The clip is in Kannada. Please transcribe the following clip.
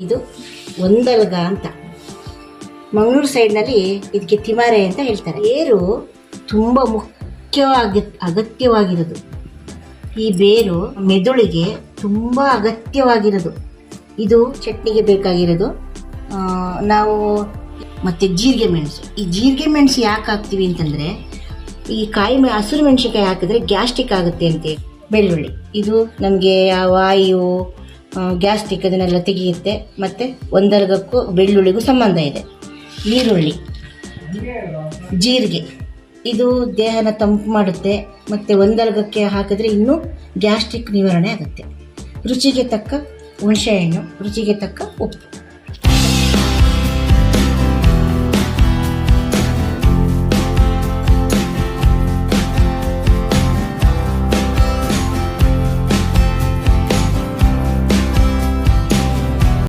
ಇದು ಒಂದಲ್ಗ ಅಂತ. ಮಂಗಳೂರು ಸೈಡ್ನಲ್ಲಿ ಇದಕ್ಕೆ ತಿಮಾರೆ ಅಂತ ಹೇಳ್ತಾರೆ. ಬೇರು ತುಂಬ ಮುಖ್ಯವಾಗಿ, ಅಗತ್ಯವಾಗಿರೋದು. ಈ ಬೇರು ಮೆದುಳಿಗೆ ತುಂಬ ಅಗತ್ಯವಾಗಿರೋದು. ಇದು ಚಟ್ನಿಗೆ ಬೇಕಾಗಿರೋದು. ನಾವು ಮತ್ತು ಜೀರಿಗೆ ಮೆಣಸು. ಈ ಜೀರಿಗೆ ಮೆಣಸು ಯಾಕೆ ಹಾಕ್ತೀವಿ ಅಂತಂದರೆ, ಈ ಕಾಯಿ ಹಸಿರು ಮೆಣಸಿನ್ಕಾಯಿ ಹಾಕಿದ್ರೆ ಗ್ಯಾಸ್ಟ್ರಿಕ್ ಆಗುತ್ತೆ ಅಂತ ಬೆಳ್ಳುಳ್ಳಿ. ಇದು ನಮಗೆ ವಾಯು ಗ್ಯಾಸ್ಟ್ರಿಕ್ ಅದನ್ನೆಲ್ಲ ತೆಗೆಯುತ್ತೆ. ಮತ್ತು ಒಂದರ್ಗಕ್ಕೂ ಬೆಳ್ಳುಳ್ಳಿಗೂ ಸಂಬಂಧ ಇದೆ. ಈರುಳ್ಳಿ, ಜೀರಿಗೆ, ಇದು ದೇಹನ ತಂಪು ಮಾಡುತ್ತೆ. ಮತ್ತು ಒಂದರ್ಗಕ್ಕೆ ಹಾಕಿದ್ರೆ ಇನ್ನೂ ಗ್ಯಾಸ್ಟ್ರಿಕ್ ನಿವಾರಣೆ ಆಗುತ್ತೆ. ರುಚಿಗೆ ತಕ್ಕ ಹುಣಸೆಹಣ್ಣು ರುಚಿಗೆ ತಕ್ಕ ಉಪ್ಪು.